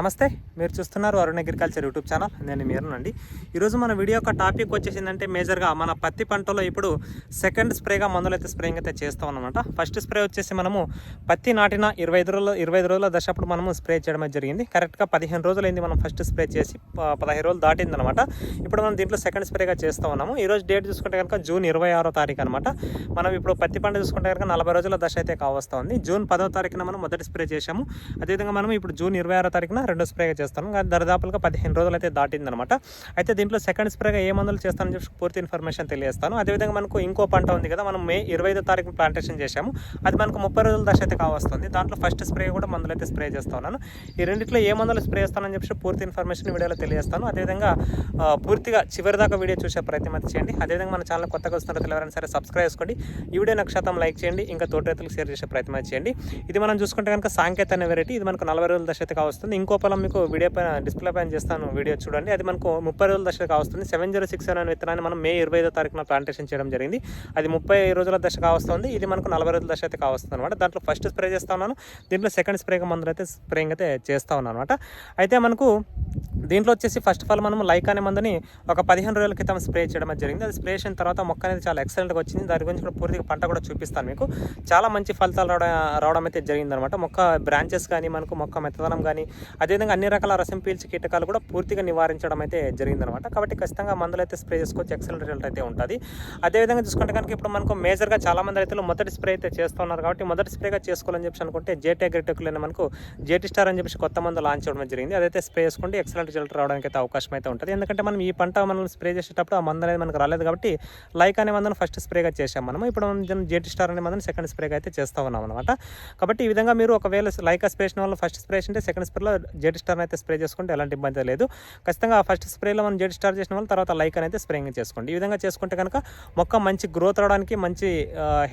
నమస్తే మీరు చూస్తున్నారు అరుణ్ అగ్రికల్చర్ యూట్యూబ్ ఛానల్. నేను మీరునండి ఈరోజు మన వీడియో యొక్క టాపిక్ వచ్చేసిందంటే మేజర్గా మన పత్తి పంటలో ఇప్పుడు సెకండ్ స్ప్రేగా మందులు అయితే స్ప్రేయింగ్ అయితే చేస్తాం అనమాట ఫస్ట్ స్ప్రే వచ్చేసి మనము పత్తి నాటిన ఇరవై ఐదు రోజుల ఇరవై ఐదు రోజుల దశప్పుడు మనము స్ప్రే చేయడం జరిగింది. కరెక్ట్గా పదిహేను రోజులు అయింది మనం ఫస్ట్ స్ప్రే చేసి పదహైదు రోజులు దాటింది అనమాట ఇప్పుడు మనం దీంట్లో సెకండ్ స్ప్రేగా చేస్తూ ఉన్నాము. ఈ రోజు డేట్ చూసుకుంటే కనుక జూన్ ఇరవై ఆరో తారీఖు అనమాట. మనం ఇప్పుడు పత్తి పంట చూసుకుంటే కనుక నలభై రోజుల దశ అయితే కావస్తా ఉంది జూన్ పదో తారీఖున మనం మొదటి స్ప్రే చేశాము. అదేవిధంగా మనం ఇప్పుడు జూన్ ఇరవై ఆరో తారీఖున రెండో స్ప్రేగా చేస్తాను. కానీ దరిదాపులుగా పదిహేను రోజులు అయితే దాటిందనమాట. అయితే దీంట్లో సెకండ్ స్ప్రేగా ఏ మందులు చేస్తానని చెప్పి పూర్తి ఇన్ఫర్మేషన్ తెలియజేస్తాను. అదేవిధంగా మనకు ఇంకో పంట ఉంది కదా మనం మే ఇరవై ఐదో తారీఖు ప్లాంటేషన్ చేశాము. అది మనకు ముప్పై రోజుల దశ అయితే కావస్తుంది. దాంట్లో ఫస్ట్ స్ప్రే కూడా మందులు అయితే స్ప్రే చేస్తా ఉన్నాను. ఈ రెండిట్లో ఏ మందులు స్ప్రే చేస్తానని చెప్పి పూర్తి ఇన్ఫర్మేషన్ వీడియోలో తెలియజేస్తాను. అదేవిధంగా పూర్తిగా చివరిదాకా వీడియో చూసే ప్రయత్నం అయితే చేయండి. అదేవిధంగా మన ఛానల్ కొత్తగా వస్తున్నారు ఎవరైనా సరే సబ్స్క్రైబ్ చేసుకోండి. ఈ వీడియో నక్షత్రం లైక్ చేయండి. ఇంకా తోటి రైతులకు షేర్ చేసే ప్రయత్నం చేయండి. ఇది మనం చూసుకుంటే కనుక సాంకేత అనే వెరైటీ ఇది మనకు నలభై రోజుల దశ అయితే కావస్తుంది. ఇంకో పొలం మీకు వీడియో పైన డిస్ప్లే పైన చేస్తాను వీడియో చూడండి. అది మనకు ముప్పై రోజుల దశ వస్తుంది. సెవెన్ జీరో సిక్స్ సెవెన్ విత్తనాన్ని మనం మే ఇరవై ఐదో తారీఖున ప్లాంటేషన్ చేయడం జరిగింది. అది ముప్పై రోజుల దశ కావస్తుంది ఇది మనకు నలభై రోజుల దశ అయితే కావస్తుంది అనమాట దాంట్లో ఫస్ట్ స్ప్రే చేస్తా ఉన్నాను. దీంట్లో సెకండ్ స్ప్రేగా మందులు అయితే స్ప్రేయింగ్ అయితే చేస్తా ఉన్నాను అనమాట అయితే మనకు దీంట్లో వచ్చేసి ఫస్ట్ ఆఫ్ ఆల్ మనం లైక్ అనే మందుని ఒక పదిహేను రోజుల క్రితం స్ప్రే చేయడం జరిగింది. అది స్ప్రే చేసిన తర్వాత మొక్క అనేది చాలా ఎక్సలెంట్గా వచ్చింది. దాని గురించి కూడా పూర్తిగా పంట కూడా చూపిస్తాను మీకు. చాలా మంచి ఫలితాలు రావడం రావడం అయితే జరిగిందనమాట మొక్క బ్రాంచెస్ కానీ మనకు మొక్క మెత్తదనం కానీ అదేవిధంగా అన్ని రకాల రసం పీల్చి కీటకాలు కూడా పూర్తిగా నివారించడం అయితే జరిగిందనమాట కాబట్టి ఖచ్చితంగా మందులు అయితే స్ప్రే చేసుకోవచ్చు. ఎక్సలెంట్ రిజల్ట్ అయితే ఉంటుంది. అదేవిధంగా చూసుకుంటే కనుక ఇప్పుడు మనకు మేజర్గా చాలామంది రైతులు మొదటి స్ప్రే అయితే చేస్తున్నారు కాబట్టి మొదటి స్ప్రేగా చేసుకోవాలని చెప్పి అనుకుంటే జేటీ అగ్రిటెక్లో మనకు జేటీ స్టార్ అని చెప్పి కొత్త మందు లాంచ్ చేయడం జరిగింది. అదైతే స్ప్రే చేసుకుంటే ఎక్సలెంట్ రిజల్ట్ రావడానికి అయితే అవకాశం అయితే ఉంటుంది. ఎందుకంటే మనం ఈ పంట మనం స్ప్రే చేసేటప్పుడు ఆ మందు అనేది మనకు రాలేదు కాబట్టి లైక్ అనే మందును ఫస్ట్ స్ప్రేగా చేసాం మనం ఇప్పుడు మనం జేటీ స్టార్ అనే మందుని సెకండ్ స్ప్రేగా అయితే చేస్తూ ఉన్నాం అనమాట కాబట్టి ఈ విధంగా మీరు ఒకవేళ లైక్ స్ప్రే చేసిన వాళ్ళు ఫస్ట్ స్ప్రే అంటే సెకండ్ స్ప్రేలో జెడ్ స్టార్ అయితే స్ప్రే చేసుకుంటే ఎలాంటి ఇబ్బంది లేదు. ఖచ్చితంగా ఫస్ట్ స్ప్రేలో మనం జెడ్ స్టార్ చేసిన వాళ్ళు తర్వాత లైక్ అనేది స్ప్రేయింగ్ చేసుకోండి. ఈ విధంగా చేసుకుంటే కనుక మొక్క మంచి గ్రోత్ రావడానికి మంచి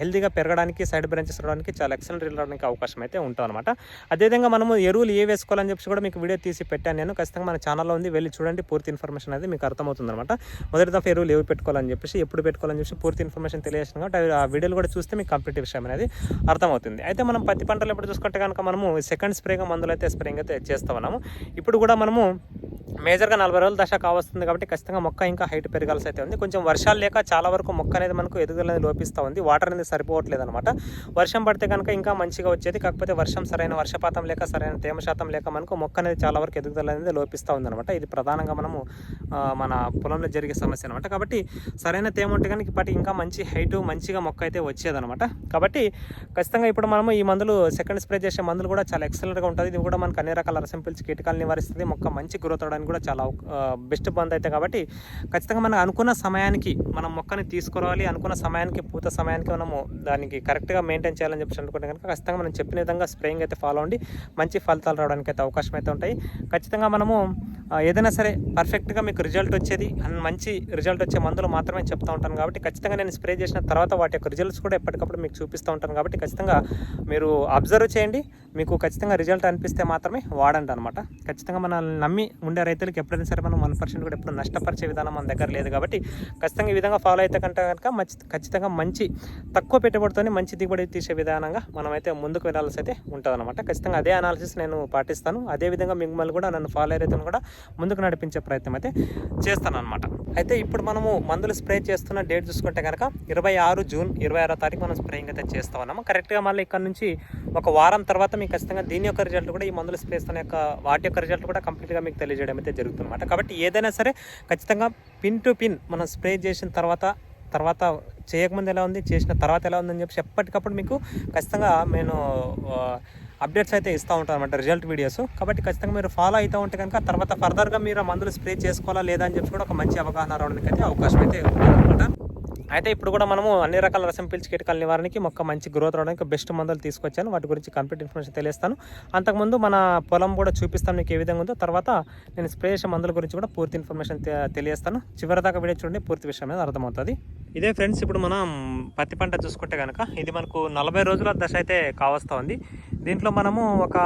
హెల్తీగా పెరగడానికి సైడ్ బ్రాంచెస్ రావడానికి చాలా ఎక్సలెంట్ రావడానికి అవకాశం అయితే ఉంటుందన్నమాట. అదేవిధంగా మనము ఎరువులు ఏ వేసుకోవాలని చెప్పి కూడా మీకు వీడియో తీసి పెట్టాను నేను. ఖచ్చితంగా మన ఛానల్లో ఉంది వెళ్ళి చూడండి. పూర్తి ఇన్ఫర్మేషన్ అనేది మీకు అర్థమవుతుంది అనమాట మొదటి దఫా ఎరువులు ఏవి పెట్టుకోవాలని చెప్పేసి ఎప్పుడు పెట్టుకోవాలని చెప్పి పూర్తి ఇన్ఫర్మేషన్ తెలియజేసిన కాబట్టి ఆ వీడియోలు కూడా చూస్తే మీకు కంప్లీట్ విషయం అనేది అర్థమవుతుంది. అయితే మనం పత్తి పంటలు ఎప్పుడు చూసుకుంటే కనుక మనము సెకండ్ స్ప్రేగా మందులు అయితే స్ప్రేయింగ్ అయితే చేస్తాం. ఉన్నాము. ఇప్పుడు కూడా మనము మేజర్గా నలభై రోజుల దశ కావస్తుంది కాబట్టి ఖచ్చితంగా మొక్క ఇంకా హైట్ పెరగాల్సి అయితే ఉంది. కొంచెం వర్షాలు లేక చాలా వరకు మొక్క అనేది మనకు ఎదుగుదల అనేది లోపిస్తూ ఉంది. వాటర్ అనేది సరిపోవట్లేదు అనమాట వర్షం పడితే కనుక ఇంకా మంచిగా వచ్చేది. కాకపోతే వర్షం సరైన వర్షపాతం లేక సరైన తేమ శాతం లేక మనకు మొక్క అనేది చాలా వరకు ఎదుగుదల అనేది లోపిస్తూ ఉంది అనమాట ఇది ప్రధానంగా మనము మన పొలంలో జరిగే సమస్య అనమాట కాబట్టి సరైన తేమ ఉంటే కనుక ఇప్పటి ఇంకా మంచి హైట్ మంచిగా మొక్క అయితే వచ్చేదనమాట కాబట్టి ఖచ్చితంగా ఇప్పుడు మనము ఈ మందులు సెకండ్ స్ప్రే చేసే మందులు కూడా చాలా ఎక్సలెంట్గా ఉంటుంది. ఇది కూడా మనకు అన్ని రకాల రసం కీటకాలు నివారిస్తుంది. మొక్క మంచి గ్రోత్ అవడానికి కూడా చాలా బెస్ట్ బంద్ అవుతాయి కాబట్టి ఖచ్చితంగా మనం అనుకున్న సమయానికి మనం మొక్కని తీసుకురావాలి. అనుకున్న సమయానికి పూత సమయానికి మనము దానికి కరెక్ట్గా మెయింటైన్ చేయాలని చెప్పి అనుకుంటే కనుక ఖచ్చితంగా మనం చెప్పిన విధంగా స్ప్రేయింగ్ అయితే ఫాలో అవ్వండి. మంచి ఫలితాలు రావడానికి అయితే అవకాశం అయితే ఉంటాయి. ఖచ్చితంగా మనము ఏదైనా సరే పర్ఫెక్ట్గా మీకు రిజల్ట్ వచ్చేది అండ్ మంచి రిజల్ట్ వచ్చే మందులు మాత్రమే చెప్తా ఉంటాను కాబట్టి ఖచ్చితంగా నేను స్ప్రే చేసిన తర్వాత వాటి యొక్క రిజల్ట్స్ కూడా ఎప్పటికప్పుడు మీకు చూపిస్తూ ఉంటాను కాబట్టి ఖచ్చితంగా మీరు అబ్జర్వ్ చేయండి. మీకు ఖచ్చితంగా రిజల్ట్ అనిపిస్తే మాత్రమే వాడండి. అనమాట ఖచ్చితంగా మనల్ని నమ్మి ఉండే రైతులకు ఎప్పుడైనా సరే మనం వన్ పర్సెంట్ కూడా ఎప్పుడు నష్టపరిచే విధానం మన దగ్గర లేదు కాబట్టి ఖచ్చితంగా ఈ విధంగా ఫాలో అయితే కంటే కనుక మంచి ఖచ్చితంగా మంచి తక్కువ పెట్టుబడితోనే మంచి దిగుబడి తీసే విధానంగా మనమైతే ముందుకు వెళ్ళాల్సి అయితే ఉంటుంది అనమాట ఖచ్చితంగా అదే అనాలిసిస్ నేను పాటిస్తాను. అదే విధంగా మిమ్మల్ని కూడా నన్ను ఫాలో అయ్యేతను కూడా ముందుకు నడిపించే ప్రయత్నం అయితే చేస్తాను అనమాట అయితే ఇప్పుడు మనము మందులు స్ప్రే చేస్తున్న డేట్ చూసుకుంటే కనుక ఇరవై ఆరు జూన్ ఇరవై ఆరో తారీఖు మనం స్ప్రేయింగ్ అయితే చేస్తా ఉన్నాము కరెక్ట్గా మళ్ళీ ఇక్కడ నుంచి ఒక వారం తర్వాత మీకు ఖచ్చితంగా దీని యొక్క రిజల్ట్ కూడా ఈ మందులు స్ప్రేస్తున్న యొక్క వాటి యొక్క రిజల్ట్ కూడా కంప్లీట్గా మీకు తెలియజేయడం అయితే జరుగుతుందన్నమాట. కాబట్టి ఏదైనా సరే ఖచ్చితంగా పిన్ టు పిన్ మనం స్ప్రే చేసిన తర్వాత తర్వాత చేయకముందు ఎలా ఉంది చేసిన తర్వాత ఎలా ఉందని చెప్పి ఎప్పటికప్పుడు మీకు ఖచ్చితంగా నేను అప్డేట్స్ అయితే ఇస్తూ ఉంటాను అనమాట రిజల్ట్ వీడియోస్ కాబట్టి ఖచ్చితంగా మీరు ఫాలో అవుతూ ఉంటే కనుక తర్వాత ఫర్దర్గా మీరు ఆ మందులు స్ప్రే చేసుకోవాలా లేదా అని చెప్పి కూడా ఒక మంచి అవగాహన రావడానికి అయితే అవకాశం అయితే ఉంటుందన్నమాట అయితే ఇప్పుడు కూడా మనము అన్ని రకాల రసం పీల్చి కీటకాల నివారణకి మొక్క మంచి గ్రోత్ రావడానికి బెస్ట్ మందులు తీసుకొచ్చాను. వాటి గురించి కంప్లీట్ ఇన్ఫర్మేషన్ తెలియస్తాను. అంతకుముందు మన పొలం కూడా చూపిస్తాను మీకు ఏ విధంగా ఉందో. తర్వాత నేను స్ప్రే చేసే మందుల గురించి కూడా పూర్తి ఇన్ఫర్మేషన్ తెలియస్తాను. చివరి దాకా వీడియో చూడండి పూర్తి విషయం అనేది అర్థమవుతుంది. ఇదే ఫ్రెండ్స్ ఇప్పుడు మనం పత్తి పంట చూసుకుంటే కనుక ఇది మనకు నలభై రోజుల దశ అయితే కావస్తా ఉంది దీంట్లో మనము ఒక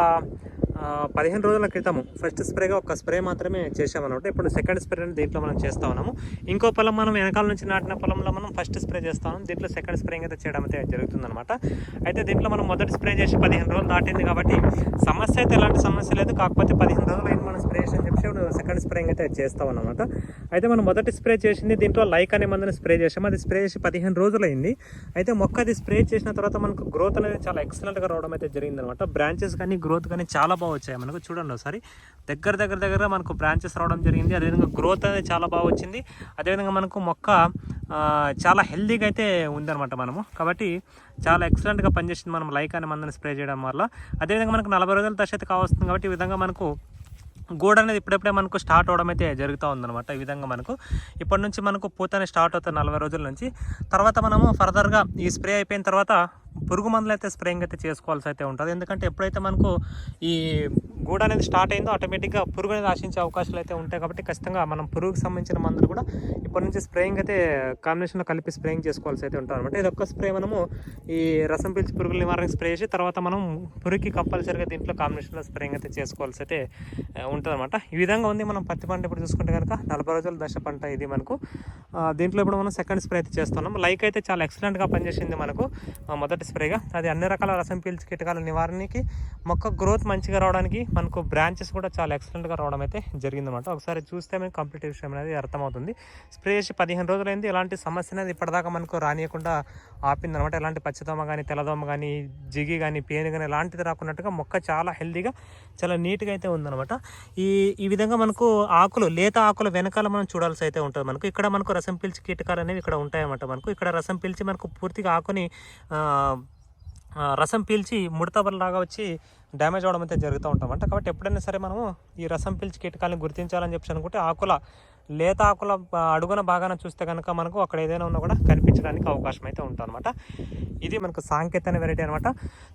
పదిహేను రోజుల క్రితము ఫస్ట్ స్ప్రేగా ఒక స్ప్రే మాత్రమే చేసామన్నమాట ఇప్పుడు సెకండ్ స్ప్రే దీంట్లో మనం చేస్తా ఉన్నాము. ఇంకో పొలం మనం వెనకాల నుంచి నాటిన పొలంలో మనం ఫస్ట్ స్ప్రే చేస్తాము ఉన్నాం దీంట్లో సెకండ్ స్ప్రేయింగ్ అయితే చేయడం అయితే జరుగుతుందన్నమాట. అయితే దీంట్లో మనం మొదటి స్ప్రే చేసి పదిహేను రోజులు దాటింది కాబట్టి సమస్య అయితే ఎలాంటి సమస్య లేదు. కాకపోతే పదిహేను రోజులు అయింది మనం స్ప్రే చేసి చెప్పి సెకండ్ స్ప్రేయింగ్ అయితే చేస్తాం అన్నమాట. అయితే మనం మొదటి స్ప్రే చేసింది దీంట్లో లైక్ అనే మందుని స్ప్రే చేసాము అది స్ప్రే చేసి పదిహేను రోజులు అయింది. అయితే మొక్క అది స్ప్రే చేసిన తర్వాత మనకు గ్రోత్ అనేది చాలా ఎక్సలెంట్గా రావడం అయితే జరిగిందనమాట బ్రాంచెస్ కానీ గ్రోత్ కానీ చాలా బాగుంది. వచ్చాయి మనకు చూడండి ఒకసారి. దగ్గర దగ్గర దగ్గర మనకు బ్రాంచెస్ రావడం జరిగింది. అదేవిధంగా గ్రోత్ అనేది చాలా బాగా వచ్చింది. అదేవిధంగా మనకు మొక్క చాలా హెల్దీగా అయితే ఉందన్నమాట మనము. కాబట్టి చాలా ఎక్సలెంట్గా పనిచేసింది మనం లైక్ అనే మందుని స్ప్రే చేయడం వల్ల. అదేవిధంగా మనకు నలభై రోజుల దశ అయితే కావస్తుంది కాబట్టి ఈ విధంగా మనకు గోడ అనేది ఇప్పుడప్పుడే మనకు స్టార్ట్ అవడం అయితే జరుగుతూ ఉందన్నమాట ఈ విధంగా మనకు. ఇప్పటి నుంచి మనకు పూతనే స్టార్ట్ అవుతుంది నలభై రోజుల నుంచి. తర్వాత మనము ఫర్దర్గా ఈ స్ప్రే అయిపోయిన తర్వాత పురుగు మందులు అయితే స్ప్రేయింగ్ అయితే చేసుకోవాల్సి అయితే ఉంటుంది. ఎందుకంటే ఎప్పుడైతే మనకు ఈ గూడ అనేది స్టార్ట్ అయిందో ఆటోమేటిక్గా పురుగు అనేది ఆశించే అవకాశాలు అయితే ఉంటాయి కాబట్టి ఖచ్చితంగా మనం పురుగుకి సంబంధించిన మందులు కూడా ఇప్పటి నుంచి స్ప్రేయింగ్ అయితే కాంబినేషన్లో కలిపి స్ప్రేయింగ్ చేసుకోవాల్సి అయితే ఉంటుంది అనమాట ఇది ఒక్క స్ప్రే మనము ఈ రసం పీల్చి పురుగుల నివారణకు స్ప్రే చేసి తర్వాత మనం పురుగుకి కంపల్సరిగా దీంట్లో కాంబినేషన్లో స్ప్రేయింగ్ అయితే చేసుకోవాల్సి అయితే ఉంటుంది అనమాట ఈ విధంగా ఉంది మనం పత్తి పంట ఇప్పుడు చూసుకుంటే కనుక నలభై రోజుల దశ పంట ఇది మనకు. దీంట్లో ఇప్పుడు మనం సెకండ్ స్ప్రే అయితే చేస్తున్నాం. లైక్ అయితే చాలా ఎక్సలెంట్గా పనిచేసింది మనకు. మొదటి మొదటి స్ప్రేగా. అది అన్ని రకాల రసం పీల్చి కీటకాల నివారణకి మొక్క గ్రోత్ మంచిగా రావడానికి మనకు బ్రాంచెస్ కూడా చాలా ఎక్సలెంట్గా రావడం అయితే జరిగిందన్నమాట. ఒకసారి చూస్తే మనకు కంప్లీట్ విషయం అనేది అర్థమవుతుంది. స్ప్రే చేసి పదిహేను రోజులైంది. ఎలాంటి సమస్య అనేది ఇప్పటిదాకా మనకు రానియకుండా ఆపిందనమాట ఎలాంటి పచ్చదోమ కానీ తెల్లదోమ కానీ జిగి కానీ పేను కానీ ఎలాంటిది రాకున్నట్టుగా మొక్క చాలా హెల్దీగా చాలా నీట్గా అయితే ఉందనమాట ఈ ఈ విధంగా మనకు ఆకులు లేత ఆకులు వెనకాల మనం చూడాల్సి అయితే ఉంటుంది మనకు. ఇక్కడ మనకు రసం పీల్చి కీటకాలు అనేవి ఇక్కడ ఉంటాయన్నమాట మనకు. ఇక్కడ రసం పీల్చి మనకు పూర్తిగా ఆకుని రసం పీల్చి ముడతబల్లాగా వచ్చి డ్యామేజ్ అవడం అయితే జరుగుతూ ఉంటామంట కాబట్టి ఎప్పుడైనా సరే మనము ఈ రసం పీల్చి కీటకాలను గుర్తించాలని చెప్పి అనుకుంటే ఆకుల లేత ఆకుల అడుగున భాగాన చూస్తే కనుక మనకు అక్కడ ఏదైనా ఉన్నా కూడా కనిపించడానికి అవకాశం అయితే ఉంటుంది అనమాట ఇది మనకు సాంకేతిక వెరైటీ అనమాట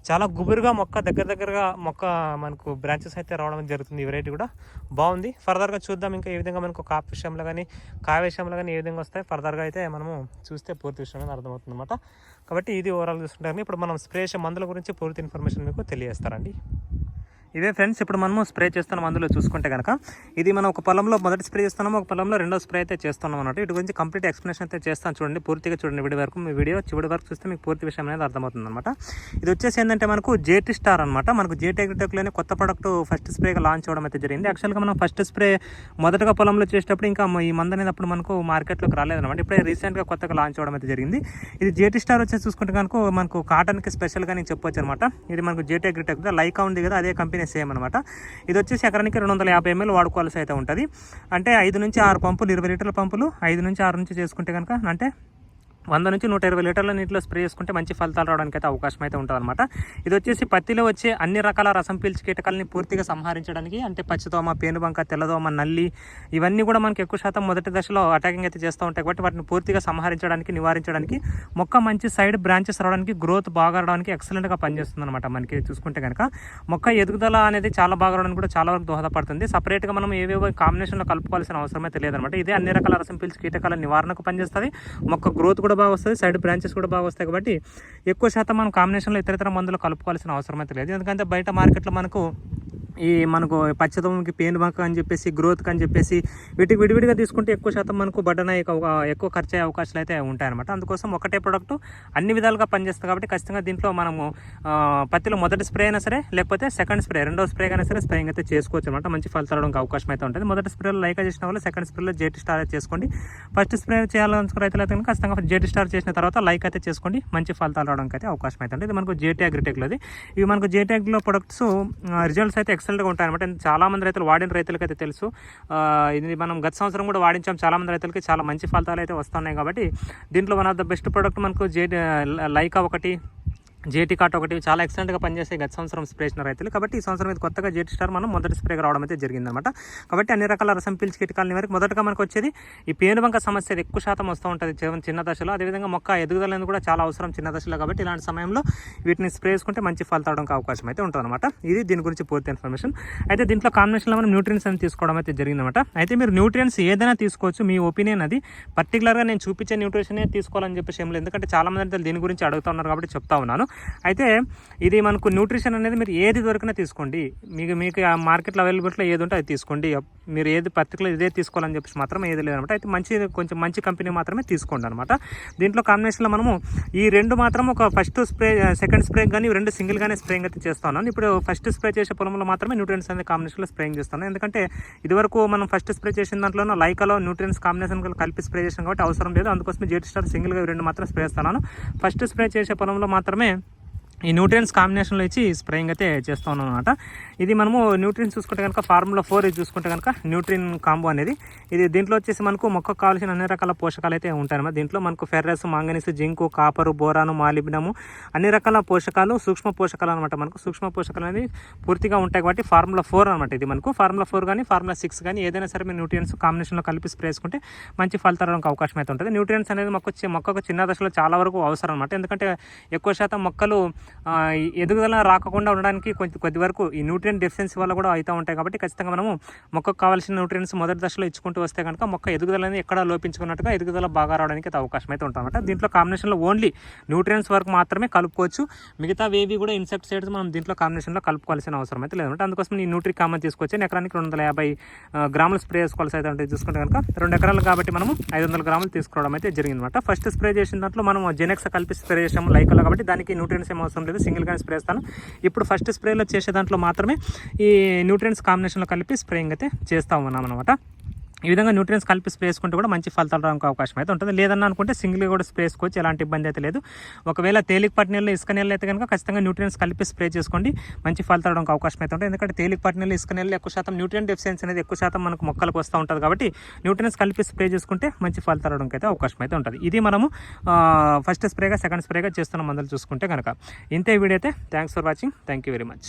చాలా గుబురుగా మొక్క దగ్గర దగ్గరగా మొక్క మనకు బ్రాంచెస్ అయితే రావడం జరుగుతుంది ఈ వెరైటీ కూడా. బాగుంది. ఫర్దర్గా చూద్దాం ఇంకా ఏ విధంగా మనకు కాపు విషయంలో కానీ కాయ విషయంలో కానీ ఏ విధంగా వస్తాయి. ఫర్దర్గా అయితే మనము చూస్తే పూర్తి విషయం అనేది అర్థమవుతుంది అనమాట కాబట్టి ఇది ఓవరాల్ చూసుకుంటారు ఇప్పుడు మనం స్ప్రే మందుల గురించి పూర్తి ఇన్ఫర్మేషన్ మీకు తెలియజేస్తారండి ఇవే ఫ్రెండ్స్ ఇప్పుడు మనము స్ప్రే చేస్తున్న అందులో చూసుకుంటే కనుక ఇది మనం ఒక పొలంలో మొదటి స్ప్రే చేస్తున్నాము ఒక పొలంలో రెండో స్ప్రే అయితే చేస్తున్నాం అన్నట్టు ఇటు గురించి కంప్లీట్ ఎక్స్ప్లెనేషన్ అయితే చేస్తాను చూడండి పూర్తిగా చూడండి వీడియో వరకు మీ వీడియో చివరి వరకు చూస్తే మీకు పూర్తి విషయం అనేది అర్థమవుతుంది అనమాట ఇది వచ్చేసి ఏంటంటే మనకు జేటీ స్టార్ అనమాట మనకు జేటీ అగ్రిటెక్లోనే కొత్త ప్రొడక్ట్ ఫస్ట్ స్ప్రేగా లాంచ్ అవ్వడం అయితే జరిగింది. యాక్చువల్గా మనం ఫస్ట్ స్ప్రే మొదటగా పొలంలో చేసేటప్పుడు ఇంకా ఈ మందు అనేది అప్పుడు మనకు మార్కెట్లోకి రాలేదన్నమాట ఇప్పుడే రీసెంట్గా కొత్తగా లాంచ్ అవ్వడం అయితే జరిగింది. ఇది జేటీ స్టార్ వచ్చేసి చూసుకుంటే కనుక మనకు కాటన్కి స్పెషల్గా నేను చెప్పొచ్చు అనమాట ఇది మనకు జేటీ అగ్రిటెక్ లైకా ఉంది కదా అదే కంపెనీ సేమ్ అనమాట ఇది వచ్చేసి ఎకరానికి రెండు వందల యాభై ఎంఎల్ వాడుకోవాల్సి అయితే ఉంటుంది. అంటే ఐదు నుంచి ఆరు పంపులు ఇరవై లీటర్ల పంపులు ఐదు నుంచి ఆరు నుంచి చేసుకుంటే కనుక అంటే వంద నుంచి నూట ఇరవై లీటర్ల నీటిలో స్ప్రే చేసుకుంటే మంచి ఫలితాలు రావడానికి అయితే అవకాశం అయితే ఉంటుందన్నమాట. ఇది వచ్చేసి పత్తిలో వచ్చే అన్ని రకాల రసం పీల్చి కీటకాలని పూర్తిగా సంహరించడానికి అంటే పచ్చిదోమ పేనుబంక తెల్లదోమ నల్లి ఇవన్నీ కూడా మనకి ఎక్కువ శాతం మొదటి దశలో అటాకింగ్ అయితే చేస్తూ ఉంటాయి కాబట్టి వాటిని పూర్తిగా సంహరించడానికి నివారించడానికి మొక్క మంచి సైడ్ బ్రాంచెస్ రావడానికి గ్రోత్ బాగా రావడానికి ఎక్సలెంట్గా పనిచేస్తుంది అనమాట మనకి చూసుకుంటే కనుక మొక్క ఎదుగుదల అనేది చాలా బాగా రావడానికి కూడా చాలా వరకు దోహదపడుతుంది. సపరేట్గా మనం ఏవేవో కాంబినేషన్లో కలుపుకోవాల్సిన అవసరం అయితే లేదనమాట ఇదే అన్ని రకాల రసం పీల్చి కీటకాల నివారణకు పనిచేస్తుంది. మొక్క గ్రోత్ కూడా బాగా వస్తుంది సైడ్ బ్రాంచెస్ కూడా బాగా వస్తాయి కాబట్టి ఎక్కువ శాతం మనం కాంబినేషన్లో ఇతర ఇతర మందులు కలుపుకోవాల్సిన అవసరం అయితే లేదు. ఎందుకంటే బయట మార్కెట్లో మనకు ఈ మనకు పచ్చదోమకి పేను బంక అని చెప్పేసి గ్రోత్ అని చెప్పేసి వీటికి విడివిడిగా తీసుకుంటే ఎక్కువ శాతం మనకు బడ్డన ఎక్కువ ఖర్చు అయ్యే అవకాశాలు అయితే ఉంటాయన్నమాట. అందుకోసం ఒకటే ప్రోడక్ట్ అన్ని విధాలుగా పనిచేస్తుంది కాబట్టి ఖచ్చితంగా దీంట్లో మనము పత్తిలో మొదటి స్ప్రే అయినా సరే లేకపోతే సెకండ్ స్ప్రే రెండో స్ప్రే అయినా సరే స్ప్రేయింగ్ అయితే చేసుకోవచ్చు అనమాట మంచి ఫలితాలు రావడానికి అవకాశం అయితే ఉంటుంది. మొదటి స్ప్రేలో లైక్ చేసిన వాళ్ళు సెకండ్ స్ప్రేలో జేటీ స్టార్ అయితే చేసుకోండి. ఫస్ట్ స్ప్రే చేయాలనుకున్న రైతులు అయితే కనుక ఖచ్చితంగా జేటీ స్టార్ చేసిన తర్వాత లైక్ అయితే చేసుకోండి. మంచి ఫలితాలు రావడానికి అయితే అవకాశం అయితే ఉంటుంది. ఇది మనకు జేటీ అగ్రిటెక్లోది ఇవి మనకు జేటీ అగ్రిలో ప్రొడక్ట్స్ రిజల్ట్స్ అయితే ఎక్సలెంట్గా ఉంటాయి అనమాట చాలామంది రైతులు వాడిన రైతులకి అయితే తెలుసు ఇది మనం గత సంవత్సరం కూడా వాడించాం. చాలామంది రైతులకి చాలా మంచి ఫలితాలు అయితే వస్తున్నాయి కాబట్టి దీంట్లో one of the best product మనకు జే లైకా ఒకటి జేటీ కాట్ ఒకటి చాలా ఎక్సలెంట్గా పనిచేసే గత సంవత్సరం స్ప్రే చేసిన రైతులు. కాబట్టి ఈ సంవత్సరం ఇది కొత్తగా జేటీ స్టార్ మనం మొదటి స్ప్రేగా రావడం అయితే జరిగిందనమాట కాబట్టి అన్ని రకాల రసం పీల్చి కీటకాలని వరకు మొదటగా మనకు వచ్చేది ఈ పేనుబంక సమస్య ఎక్కువ శాతం వస్తూ ఉంటుంది చిన్న- దశలో. అదేవిధంగా మొక్క ఎదుగుదల కూడా చాలా అవసరం చిన్న దశలో కాబట్టి ఇలాంటి సమయంలో వీటిని స్ప్రే చేసుకుంటే మంచి ఫలితాలు అవడానికి అవకాశం అయితే ఉంటుందన్నమాట. ఇది దీని గురించి పూర్తి ఇన్ఫర్మేషన్ అయితే దీంట్లో కాంబినేషన్లో మనం న్యూట్రియన్స్ అని తీసుకోవడం అయితే జరిగిందనమాట అయితే మీరు న్యూట్రియన్స్ ఏదైనా తీసుకోవచ్చు. మీ ఒపీనియన్ అది. పర్టికులర్గా నేను చూపించే న్యూట్రిషనే తీసుకోవాలని చెప్పేసి ఏం లేదు. ఎందుకంటే చాలా మంది దీని గురించి అడుగుతా ఉన్నారు కాబట్టి చెప్తా ఉన్నాను. అయితే ఇది మనకు న్యూట్రిషన్ అనేది మీరు ఏది దొరికినా తీసుకోండి. మీకు మీకు ఆ మార్కెట్లో అవైలబిలిటీలో ఏది ఉంటే అది తీసుకోండి. మీరు ఏది పర్టికులర్ ఇదే తీసుకోవాలని చెప్పేసి మాత్రం ఏది లేదనమాట. అయితే మంచి కొంచెం మంచి కంపెనీ మాత్రమే తీసుకోండి అనమాట. దీంట్లో కాంబినేషన్లో మనము ఈ రెండు మాత్రం ఒక ఫస్ట్ స్ప్రే సెకండ్ స్ప్రే కానీ రెండు సింగిల్గానే స్ప్రేయింగ్ అయితే చేస్తా ఉన్నాను ఇప్పుడు ఫస్ట్ స్ప్రే చేసే పొలంలో మాత్రమే న్యూట్రియన్స్ అనేది కాంబినేషన్లో స్ప్రేయింగ్ చేస్తాను ఎందుకంటే ఇదివరకు మనం ఫస్ట్ స్ప్రే చేసిన దాంట్లో లైకాలో న్యూట్రియన్స్ కాంబినేషన్ కలిపి స్ప్రే చేసాం కాబట్టి అవసరం లేదు. అందుకోసం జెట్ స్టార్ సింగిల్గా రెండు మాత్రం స్ప్రే చేస్తున్నాను ఫస్ట్ స్ప్రే చేసే పొలంలో మాత్రమే ఈ న్యూట్రియన్స్ కాంబినేషన్లో ఇచ్చి స్ప్రేయింగ్ అయితే చేస్తూ ఉన్నాం అనమాట ఇది మనము న్యూట్రియన్స్ చూసుకుంటే కనుక ఫార్ములా ఫోర్ ఇది చూసుకుంటే కనుక న్యూట్రిన్ కాంబో అనేది. ఇది దీంట్లో వచ్చేసి మనకు మొక్కకు కావాల్సిన అన్ని రకాల పోషకాలు అయితే ఉంటాయన్నమాట దీంట్లో మనకు ferrous manganese zinc copper boron molybdenum అన్ని రకాల పోషకాలు సూక్ష్మ పోషకాలు అనమాట మనకు. సూక్ష్మ పోషకాలు అనేది పూర్తిగా ఉంటాయి కాబట్టి ఫార్ములా ఫోర్ అనమాట ఇది మనకు. ఫార్ములా ఫోర్ కానీ ఫార్ములా సిక్స్ కానీ ఏదైనా సరే మీరు న్యూట్రియన్స్ కాంబినేషన్లో కలిపి స్ప్రే చేసుకుంటే మంచి ఫలితాలు రావడానికి అవకాశం అయితే ఉంటుంది. న్యూట్రియన్స్ అనేది మొక్క వచ్చి- మొక్కకు చిన్న దశలో చాలా వరకు అవసరం అనమాట ఎందుకంటే ఎక్కువ శాతం మొక్కలు ఎదుగుదల రాకుండా ఉండడానికి కొంచెం కొద్ది వరకు ఈ న్యూట్రియన్ డెఫిషియన్సీ వల్ల కూడా అవుతూ ఉంటాయి కాబట్టి ఖచ్చితంగా మనము మొక్కకు కావాల్సిన న్యూట్రియన్స్ మొదటి దశలో ఇచ్చుకుంటూ వస్తే కనుక మొక్క ఎదుగుదల అనేది ఎక్కడ లోపించుకున్నట్టుగా ఎదుగుదల బాగా రావడానికి అయితే అవకాశం అయితే ఉంటుంది దీంట్లో కాంబినేషన్లో ఓన్లీ న్యూట్రియన్స్ వరకు మాత్రమే కలుపుకోవచ్చు. మిగతా వేవి కూడా ఇన్సెక్టిసైడ్స్ మనం దీంట్లో కాంబినేషన్లో కలుపుకోవాల్సిన అవసరం అయితే లేదంటే అందుకోసం ఈ న్యూట్రీ కామన్ తీసుకొచ్చి ఎకరానికి రెండు వందల యాభై గ్రాములు స్ప్రే చేసుకోవాల్సి అయితే ఉంటుంది. చూసుకుంటే కనుక రెండు ఎకరాలు కాబట్టి మనము ఐదు వందల గ్రాములు తీసుకోవడం అయితే జరిగిందన్నమాట. ఫస్ట్ స్ప్రే చేసిన దాంట్లో మనం జెనెక్స్ కలిపి స్ప్రే చేసాము లైకల్లో కాబట్టి దానికి న్యూట్రియన్స్ ఏమో అవసరం లేదు సింగిల్గానే స్ప్రే చేస్తాను ఇప్పుడు ఫస్ట్ స్ప్రేలో చేసే దాంట్లో మాత్రమే ఈ న్యూట్రియన్స్ కాంబినేషన్లో కలిపి స్ప్రేయింగ్ అయితే చేస్తూ ఉన్నాం అనమాట ఈ విధంగా న్యూట్రియన్స్ కలిపి స్ప్రే చేసుకుంటే కూడా మంచి ఫలితాలు రావడానికి అవకాశం అయితే ఉంటుంది. లేదన్నా అనుకుంటే సింగిల్గా కూడా స్ప్రే చేసుకోవచ్చు ఎలాంటి ఇబ్బంది అయితే లేదు. ఒకవేళ తేలికపాటి నీళ్ళు ఇసుక నీళ్ళు అయితే కనుక ఖచ్చితంగా న్యూట్రియన్స్ కలిపి స్ప్రే చేసుకోండి. మంచి ఫలితాలు రావడానికి అవకాశం అయితే ఉంటుంది. ఎందుకంటే తేలికపాటి నీళ్ళు ఇసుక నీళ్ళు ఎక్కువ శాతం న్యూట్రియన్ డెఫిషియన్సీ అనేది ఎక్కువ శాతం మనకు మొక్కలకు వస్తూ ఉంటుంది కాబట్టి న్యూట్రియన్స్ కలిపి స్ప్రే చేసుకుంటే మంచి ఫలితాలు రావడానికి అయితే అవకాశం అయితే ఉంటుంది. ఇది మనము ఫస్ట్ స్ప్రేగా సెకండ్ స్ప్రేగా చేస్తున్న మందులు చూసుకుంటే కనుక ఇంతే వీడియో అయితే. Thanks for watching thank you very much